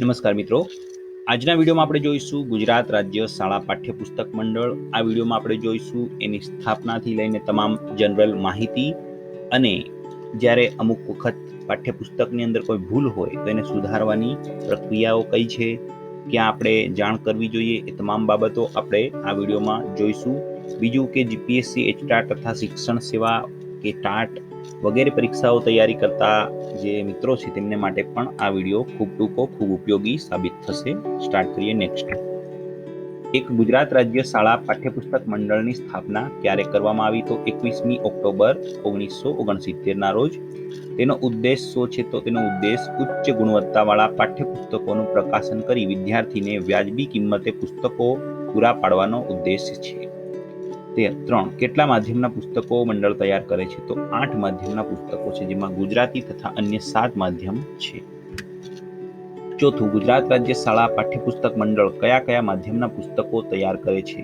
નમસ્કાર મિત્રો. આજના વિડીયોમાં આપણે જોઈશું ગુજરાત રાજ્ય શાળા પાઠ્યપુસ્તક મંડળ. આ વિડીયોમાં આપણે જોઈશું એની સ્થાપનાથી લઈને તમામ જનરલ માહિતી અને જ્યારે અમુક વખત પાઠ્યપુસ્તકની અંદર કોઈ ભૂલ હોય તો એને સુધારવાની પ્રક્રિયાઓ કઈ છે, ક્યાં આપણે જાણ કરવી જોઈએ એ તમામ બાબતો આપણે આ વિડીયોમાં જોઈશું. બીજું કે જીપીએસસી એચટાટ તથા શિક્ષણ સેવા કે ટાટ વગેરે પરીક્ષાઓ તૈયારી કરતા જે મિત્રો છે તેમને માટે પણ આ વીડિયો ખૂબ ટૂંકો, ખૂબ ઉપયોગી સાબિત થશે. સ્ટાર્ટ કરીએ નેક્સ્ટ એક ગુજરાત રાજ્ય શાળા પાઠ્યપુસ્તક મંડળની સ્થાપના ક્યારે કરવામાં આવી તો એકવીસમી ઓક્ટોબર ઓગણીસો ઓગણસિત્તેરના રોજ. તેનો ઉદ્દેશ શું છે તો તેનો ઉદ્દેશ ઉચ્ચ ગુણવત્તાવાળા પાઠ્યપુસ્તકોનું પ્રકાશન કરી વિદ્યાર્થીને વ્યાજબી કિંમતે પુસ્તકો પૂરા પાડવાનો ઉદ્દેશ છે. તેર ત્રણ કેટલા માધ્યમના પુસ્તકો મંડળ તૈયાર કરે છે? તો આઠ માધ્યમના પુસ્તકો છે, જેમાં ગુજરાતી તથા અન્ય સાત માધ્યમ છે. ચોથું, ગુજરાત રાજ્ય શાળા પાઠ્યપુસ્તક મંડળ કયા કયા માધ્યમના પુસ્તકો તૈયાર કરે છે?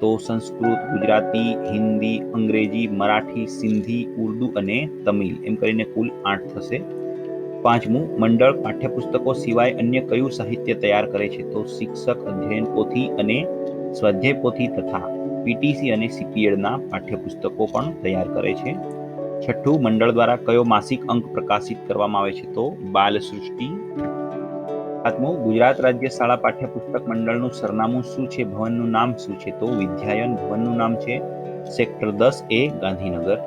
તો સંસ્કૃત, ગુજરાતી, હિન્દી, અંગ્રેજી, મરાઠી, સિંધી, ઉર્દુ અને તમિલ. એમ કરીને કુલ આઠ થશે. પાંચમું, મંડળ પાઠ્યપુસ્તકો સિવાય અન્ય કયું સાહિત્ય તૈયાર કરે છે? તો શિક્ષક અધ્યયન પોથી અને સ્વાધ્યાય પોથી તથા પીટીસી અને સીપીએડના પાઠ્યપુસ્તકો પણ તૈયાર કરે છે. છઠ્ઠું, મંડળ દ્વારા કયો માસિક અંક પ્રકાશિત કરવામાં આવે છે તો બાલ સૃષ્ટિ સાતમું, ગુજરાત રાજ્ય શાળા પાઠ્યપુસ્તક મંડળનું સરનામું શું છે? ભવનનું નામ શું છે? તો વિદ્યાયન ભવનનું નામ છે સેક્ટર દસ એ ગાંધીનગર.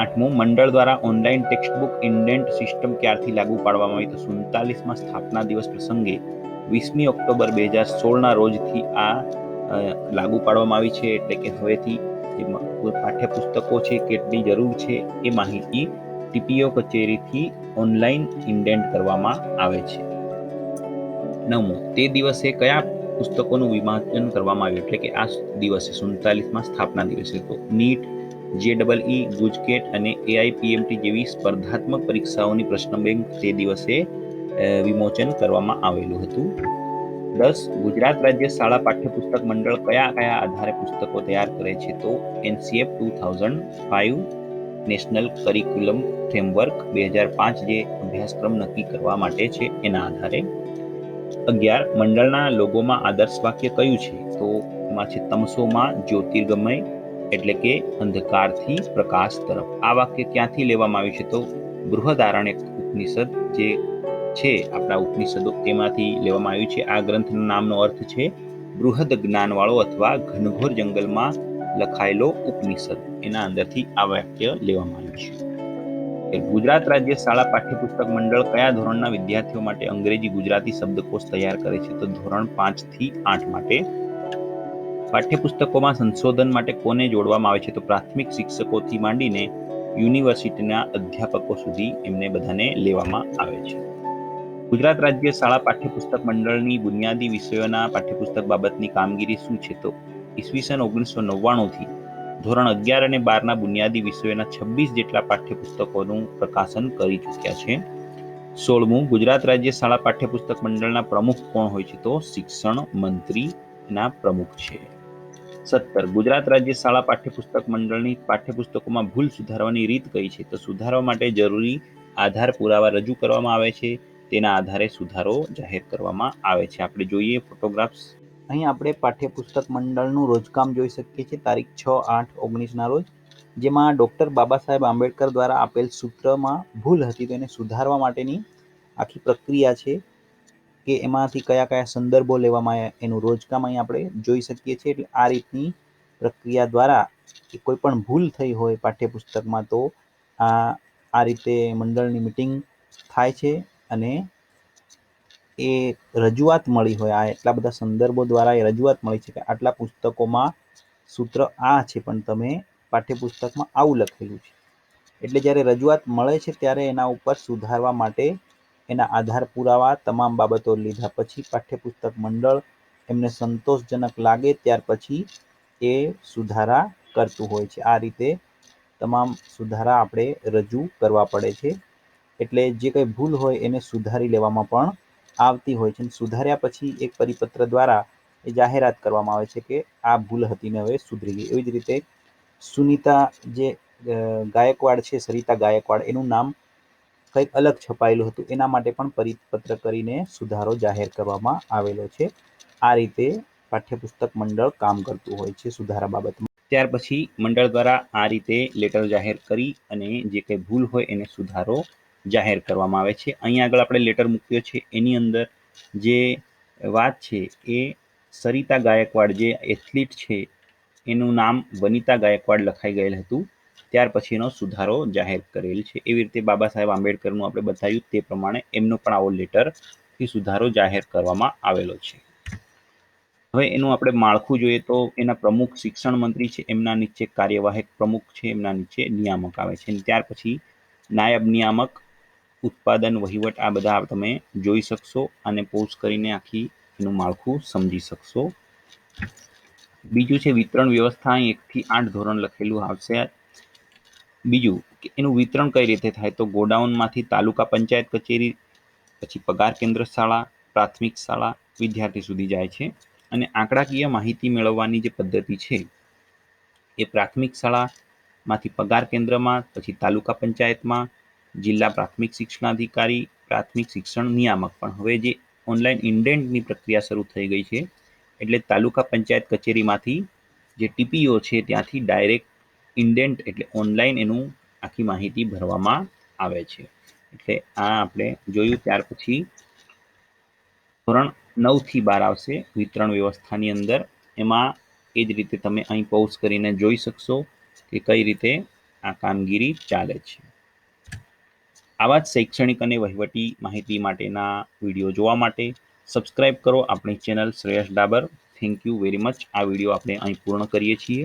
આઠમું, મંડળ દ્વારા ઓનલાઈન ટેક્સ્ટબુક ઇન્ડેન્ટ સિસ્ટમ ક્યારથી લાગુ પાડવામાં આવી? તો સુડતાલીસમાં સ્થાપના દિવસ પ્રસંગે વીસમી ઓક્ટોબર બે હજાર સોળના રોજથી આ લાગુ પાડવામાં આવી છે એટલે કે હવેથી જે પાઠ્યપુસ્તકો છે કેટલી જરૂર છે એ માહિતી ટીપીઓ કચેરીથી ઓનલાઈન ઇન્ડેન્ટ કરવામાં આવે છે. નવમું, તે દિવસે કયા પુસ્તકોનું વિમાચન કરવામાં આવ્યું? એટલે કે આ દિવસે સુડતાલીસમાં સ્થાપના દિવસે તો નીટ જે ડબલ ઈ ગુજકેટ અને એઆઈપીએમટી જેવી સ્પર્ધાત્મક પરીક્ષાઓની પ્રશ્ન બેંક તે દિવસે વિમોચન કરવામાં આવેલું હતું. દસ ગુજરાત રાજ્ય શાળા પાઠ્યપુસ્તક મંડળ કયા કયા આધારે પુસ્તકો તૈયાર કરે છે તો NCF two thousand five, national curriculum framework બે હજાર પાંચ જે અભ્યાસક્રમ નક્કી કરવા માટે છે એના આધારે. અગિયાર, મંડળના લોગોમાં આદર્શ વાક્ય કયું છે તો એમાં છે તમસોમાં જ્યોતિર્ગમય એટલે કે અંધકારથી પ્રકાશ તરફ. આ વાક્ય ક્યાંથી લેવામાં આવ્યું છે તો બૃહદારણ્ય ઉપનિષદ જે છે. આપણા ઉપનિષદો તેમાંથી લેવામાં આવ્યું છે. આ ગ્રંથના નામનો અર્થ છે બૃહદ જ્ઞાનવાળો અથવા ઘનઘોર જંગલમાં લખાયેલો ઉપનિષદ. એના અંદરથી આ વાક્ય લેવામાં આવ્યું છે. ગુજરાત રાજ્ય શાળા પાઠ્યપુસ્તક મંડળ કયા ધોરણના વિદ્યાર્થીઓ માટે અંગ્રેજી ગુજરાતી શબ્દકોશ તૈયાર કરે છે? તો ધોરણ પાંચથી આઠ માટે. પાઠ્યપુસ્તકોમાં સંશોધન માટે કોને જોડવામાં આવે છે? તો પ્રાથમિક શિક્ષકોથી માંડીને યુનિવર્સિટીના અધ્યાપકો સુધી એમને બધાને લેવામાં આવે છે. ગુજરાત રાજ્ય શાળા પાઠ્યપુસ્તક મંડળની બુનિયાદી વિષયોના પાઠ્યપુસ્તક બાબતની કામગીરી શું છે તો ઈસવીસન ઓગણીસો નવ્વાણુંથી ધોરણ અગિયાર અને બારના બુનિયાદી વિષયોના છવ્વીસ જેટલા પાઠ્યપુસ્તકોનું પ્રકાશન કરી ચૂક્યા છે. સોળમું, ગુજરાત રાજ્ય શાળા પાઠ્યપુસ્તક મંડળના પ્રમુખ કોણ હોય છે તો શિક્ષણ મંત્રીના પ્રમુખ છે. સત્તર, ગુજરાત રાજ્ય શાળા પાઠ્યપુસ્તક મંડળની પાઠ્યપુસ્તકોમાં ભૂલ સુધારવાની રીત કઈ છે? તો સુધારવા માટે જરૂરી આધાર પુરાવા રજૂ કરવામાં આવે છે. તેના આધારે સુધારો જાહેર કરવામાં આવે છે. આપણે જોઈએ ફોટોગ્રાફ્સ. અહીં આપણે પાઠ્યપુસ્તક મંડળનું રોજકામ જોઈ શકીએ છીએ. તારીખ છ આઠ ઓગણીસના રોજ. જેમાં ડૉક્ટર બાબા સાહેબ આંબેડકર દ્વારા આપેલ સૂત્રમાં ભૂલ હતી તેને સુધારવા માટેની આખી પ્રક્રિયા છે કે એમાંથી કયા કયા સંદર્ભો લેવામાં આવ્યા એનું રોજકામ અહીં આપણે જોઈ શકીએ છીએ. એટલે આ રીતની પ્રક્રિયા દ્વારા કોઈ પણ ભૂલ થઈ હોય પાઠ્યપુસ્તકમાં તો આ આ રીતે મંડળની મિટિંગ થાય છે. અને એ રજૂઆત મળી હોય, આ એટલા બધા સંદર્ભો દ્વારા એ રજૂઆત મળી છે કે આટલા પુસ્તકોમાં સૂત્ર આ છે, પણ તમે પાઠ્યપુસ્તકમાં આવું લખેલું છે. એટલે જ્યારે રજૂઆત મળે છે, ત્યારે એના ઉપર સુધારવા માટે એના આધાર પુરાવા, તમામ બાબતો લીધા પછી પાઠ્યપુસ્તક મંડળ એમને સંતોષજનક લાગે, ત્યાર પછી એ સુધારા કરતું હોય છે. આ રીતે તમામ સુધારા આપણે રજૂ કરવા પડે છે. એટલે જે કંઈ ભૂલ હોય એને સુધારી લેવામાં પણ આવતી હોય છે. સુધાર્યા પછી એક પરિપત્ર દ્વારા એ જાહેરાત કરવામાં આવે છે કે આ ભૂલ હતી ને હવે સુધરી ગઈ. એવી જ રીતે સુનિતા જે ગાયકવાડ છે, સરિતા ગાયકવાડ, એનું નામ કંઈક અલગ છપાયેલું હતું. એના માટે પણ પરિપત્ર કરીને સુધારો જાહેર કરવામાં આવેલો છે. આ રીતે પાઠ્યપુસ્તક મંડળ કામ કરતું હોય છે સુધારા બાબતમાં. ત્યાર પછી મંડળ દ્વારા આ રીતે લેટર જાહેર કરી અને જે કંઈ ભૂલ હોય એને સુધારો જાહેર કરવામાં આવે છે. અહીંયા આગળ આપણે લેટર મૂક્યો છે. એની અંદર જે વાત છે એ સરિતા ગાયકવાડ જે એથ્લીટ છે, એનું નામ વનિતા ગાયકવાડ લખાઈ ગયેલ હતું. ત્યાર પછીનો સુધારો જાહેર કરેલ છે. એવી રીતે બાબા સાહેબ આંબેડકરનું આપણે બતાવ્યું તે પ્રમાણે એમનો પણ આવો લેટરથી સુધારો જાહેર કરવામાં આવેલો છે. હવે એનું આપણે માળખું જોઈએ તો એના પ્રમુખ શિક્ષણ મંત્રી છે, એમના નીચે કાર્યવાહક પ્રમુખ છે, એમના નીચે નિયામક આવે છે. ત્યાર પછી નાયબ નિયામક ઉત્પાદન, વહીવટ આ બધા તમે જોઈ શકશો અને પોઝ કરીને આખી એનું માળખું સમજી શકશો. બીજું છે વિતરણ વ્યવસ્થા, અહીં એકથી આઠ ધોરણ લખેલું આવશે. બીજું કે એનું વિતરણ કઈ રીતે થાય? તો ગોડાઉનમાંથી તાલુકા પંચાયત કચેરી, પછી પગાર કેન્દ્ર શાળા, પ્રાથમિક શાળા વિદ્યાર્થી સુધી જાય છે. અને આંકડાકીય માહિતી મેળવવાની જે પદ્ધતિ છે, એ પ્રાથમિક શાળામાંથી પગાર કેન્દ્રમાં, પછી તાલુકા પંચાયતમાં જિલ્લા પ્રાથમિક શિક્ષણાધિકારી, પ્રાથમિક શિક્ષણ નિયામક. પણ હવે જે ઓનલાઈન ઇન્ડેન્ટની પ્રક્રિયા શરૂ થઈ ગઈ છે, એટલે તાલુકા પંચાયત કચેરીમાંથી જે ટીપીઓ છે ત્યાંથી ડાયરેક્ટ ઇન્ડેન્ટ એટલે ઓનલાઈન એનું આખી માહિતી ભરવામાં આવે છે. એટલે આ આપણે જોયું ત્યાર પછી ધોરણ નવથી બાર આવશે વિતરણ વ્યવસ્થાની અંદર. એમાં એ જ રીતે તમે અહીં પોઝ કરીને જોઈ શકશો કે કઈ રીતે આ કામગીરી ચાલે છે. આવા જ શૈક્ષણિક અને વહીવટી માહિતી માટેના વીડિયો જોવા માટે સબસ્ક્રાઈબ કરો આપણી channel Shreyas Dabar. Thank you very much આ વીડિયો આપણે અહીં પૂર્ણ કરીએ છીએ.